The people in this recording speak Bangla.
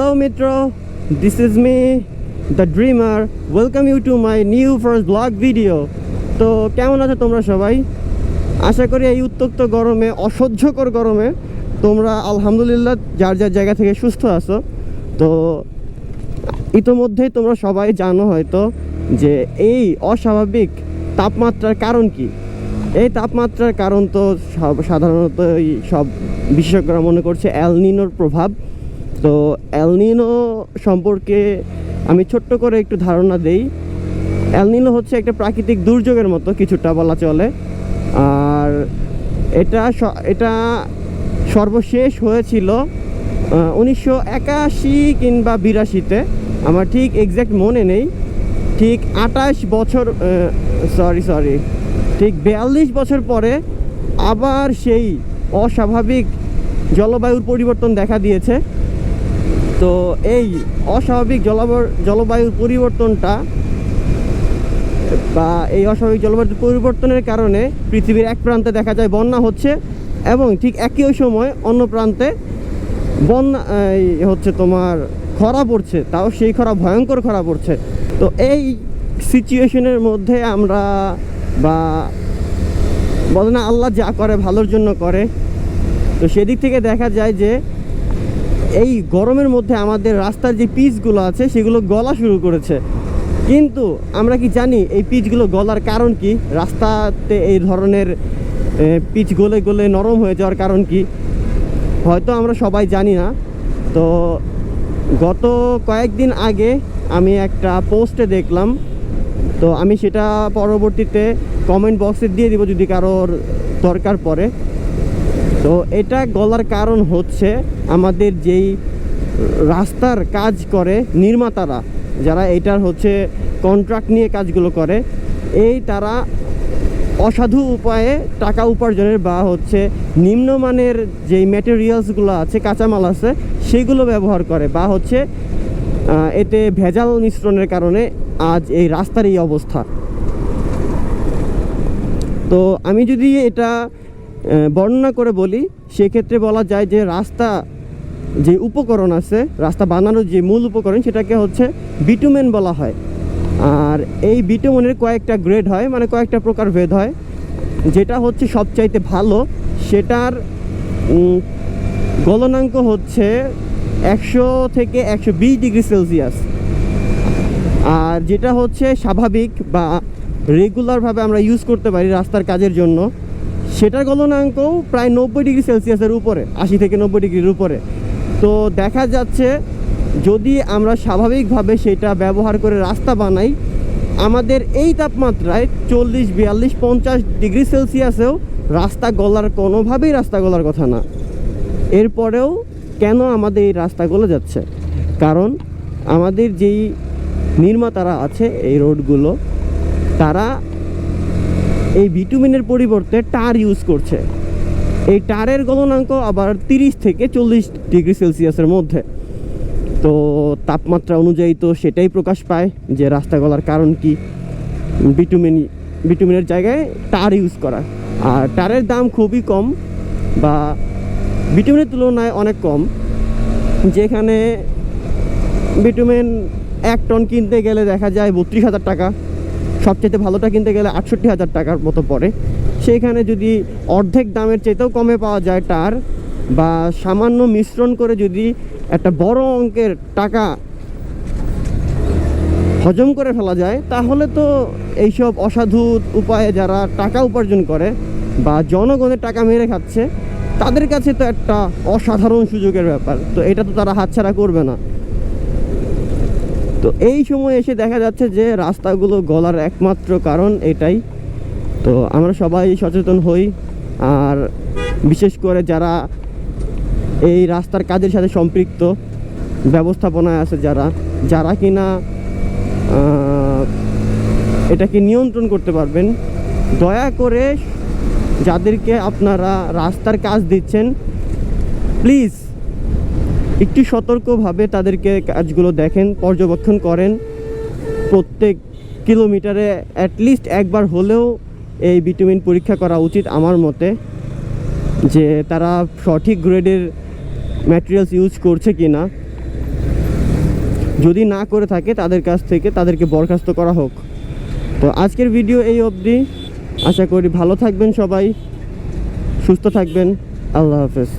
Hello Mitro, this is me, the dreamer. Welcome you to my new first vlog video. তো কেমন আছো তোমরা সবাই? আশা করি এই উত্তপ্ত গরমে অসহ্যকর গরমে তোমরা আলহামদুলিল্লাহ যার যার জায়গা থেকে সুস্থ আছো। তো ইতোমধ্যেই তোমরা সবাই জানো হয়তো যে এই অস্বাভাবিক তাপমাত্রার কারণ কি। এই তাপমাত্রার কারণ তো সাধারণত সব বিশেষজ্ঞরা মনে করছে অ্যালনিনোর প্রভাব। তো অ্যালনিনো সম্পর্কে আমি ছোট্ট করে একটু ধারণা দেই। অ্যালনিনো হচ্ছে একটা প্রাকৃতিক দুর্যোগের মতো কিছুটা বলা চলে। আর এটা এটা সর্বশেষ হয়েছিল উনিশশো একাশি কিংবা বিরাশিতে। আমার ঠিক এক্স্যাক্ট মনে নেই। ঠিক আঠাশ বছর সরি সরি ঠিক বিয়াল্লিশ বছর পরে আবার সেই অস্বাভাবিক জলবায়ুর পরিবর্তন দেখা দিয়েছে। তো এই অস্বাভাবিক জলবায়ু জলবায়ুর পরিবর্তনটা বা এই অস্বাভাবিক জলবায়ু পরিবর্তনের কারণে পৃথিবীর এক প্রান্তে দেখা যায় বন্যা হচ্ছে এবং ঠিক একই সময় অন্য প্রান্তে বন্যা হচ্ছে তোমার খরা পড়ছে, তাও সেই খরা ভয়ঙ্কর খরা পড়ছে। তো এই সিচুয়েশনের মধ্যে আমরা বা বলে না, আল্লাহ যা করে ভালোর জন্য করে। তো সেদিক থেকে দেখা যায় যে এই গরমের মধ্যে আমাদের রাস্তার যে পিচগুলো আছে, সেগুলো গলা শুরু করেছে। কিন্তু আমরা কি জানি এই পিচগুলো গলার কারণ কি? রাস্তাতে এই ধরনের পিচ গলে গলে নরম হয়ে যাওয়ার কারণ কি? হয়তো আমরা সবাই জানি না। তো গত কয়েকদিন আগে আমি একটা পোস্টে দেখলাম। তো আমি সেটা পরবর্তীতে কমেন্ট বক্সে দিয়ে দিব যদি কারোর দরকার পড়ে। তো এটা গলার কারণ হচ্ছে আমাদের যেই রাস্তার কাজ করে নির্মাতারা, যারা এটার হচ্ছে কন্ট্রাক্ট নিয়ে কাজগুলো করে, এই তারা অসাধু উপায়ে টাকা উপার্জনের বা হচ্ছে নিম্নমানের যেই ম্যাটেরিয়ালসগুলো আছে, কাঁচামাল আছে, সেগুলো ব্যবহার করে বা হচ্ছে এতে ভেজাল মিশ্রণের কারণে আজ এই রাস্তার এই অবস্থা। তো আমি যদি এটা বর্ণনা করে বলি, সেক্ষেত্রে বলা যায় যে রাস্তা যে উপকরণ আছে, রাস্তা বানানোর যে মূল উপকরণ, সেটাকে হচ্ছে বিটুমেন বলা হয়। আর এই বিটুমেনের কয়েকটা গ্রেড হয় মানে কয়েকটা প্রকার ভেদ হয়। যেটা হচ্ছে সবচাইতে ভালো, সেটার গলনাঙ্ক হচ্ছে একশো থেকে একশো বিশ ডিগ্রি সেলসিয়াস। আর যেটা হচ্ছে স্বাভাবিক বা রেগুলারভাবে আমরা ইউজ করতে পারি রাস্তার কাজের জন্য। সেটার গলনাঙ্কও প্রায় নব্বই ডিগ্রি সেলসিয়াসের উপরে, আশি থেকে নব্বই ডিগ্রির উপরে। তো দেখা যাচ্ছে যদি আমরা স্বাভাবিকভাবে সেটা ব্যবহার করে রাস্তা বানাই, আমাদের এই তাপমাত্রায় চল্লিশ, বিয়াল্লিশ, পঞ্চাশ ডিগ্রি সেলসিয়াসেও রাস্তা গলার, কোনোভাবেই রাস্তা গলার কথা না। এরপরেও কেন আমাদের এই রাস্তা গলে যাচ্ছে? কারণ আমাদের যেই নির্মাতারা আছে এই রোডগুলো, তারা এই ভিটামিনের পরিবর্তে টার ইউজ করছে। এই টারের গলনাঙ্ক আবার তিরিশ থেকে চল্লিশ ডিগ্রি সেলসিয়াসের মধ্যে। তো তাপমাত্রা অনুযায়ী তো সেটাই প্রকাশ পায় যে রাস্তা গলার কারণ কি। বিটুমিন বিটুমিনের জায়গায় টার ইউজ করা। আর টারের দাম খুবই কম বা বিটুমিনের তুলনায় অনেক কম। যেখানে বিটুমিন এক টন কিনতে গেলে দেখা যায় বত্রিশ হাজার টাকা। সবচেয়ে ভালোটা কিনতে গেলে আটষট্টি হাজার টাকার মতো পড়ে। সেইখানে যদি অর্ধেক দামের চাইতেও কমে পাওয়া যায় টার বা সামান্য মিশ্রণ করে যদি একটা বড় অঙ্কের টাকা হজম করে ফেলা যায়, তাহলে তো এইসব অসাধু উপায়ে যারা টাকা উপার্জন করে, বা জনগণের টাকা মেরে খাচ্ছে, তাদের কাছে তো একটা অসাধারণ সুযোগের ব্যাপার। তো এটা তো তারা হাতছাড়া করবে না। তো এই সময় এসে দেখা যাচ্ছে যে রাস্তাগুলো গলার একমাত্র কারণ এটাই। তো আমরা সবাই সচেতন হই, আর বিশেষ করে যারা এই রাস্তার কাজের সাথে সম্পৃক্ত, ব্যবস্থাপনায় আছে যারা যারা কিনা এটাকে নিয়ন্ত্রণ করতে পারবেন। দয়া করে যাদেরকে আপনারা রাস্তার কাজ দিচ্ছেন প্লিজ একটু সতর্কভাবে তাদেরকে কাজগুলো দেখেন, পর্যবেক্ষণ করেন। প্রত্যেক কিলোমিটারে অ্যাটলিস্ট একবার হলেও এই ভিটামিন পরীক্ষা করা উচিত আমার মতে, যে তারা সঠিক গ্রেডের ম্যাটেরিয়ালস ইউজ করছে কি না যদি না করে থাকে, তাদের কাছ থেকে তাদেরকে বরখাস্ত করা হোক। তো আজকের ভিডিও এই অবধি। আশা করি ভালো থাকবেন সবাই। সুস্থ থাকবেন। আল্লাহ হাফেজ।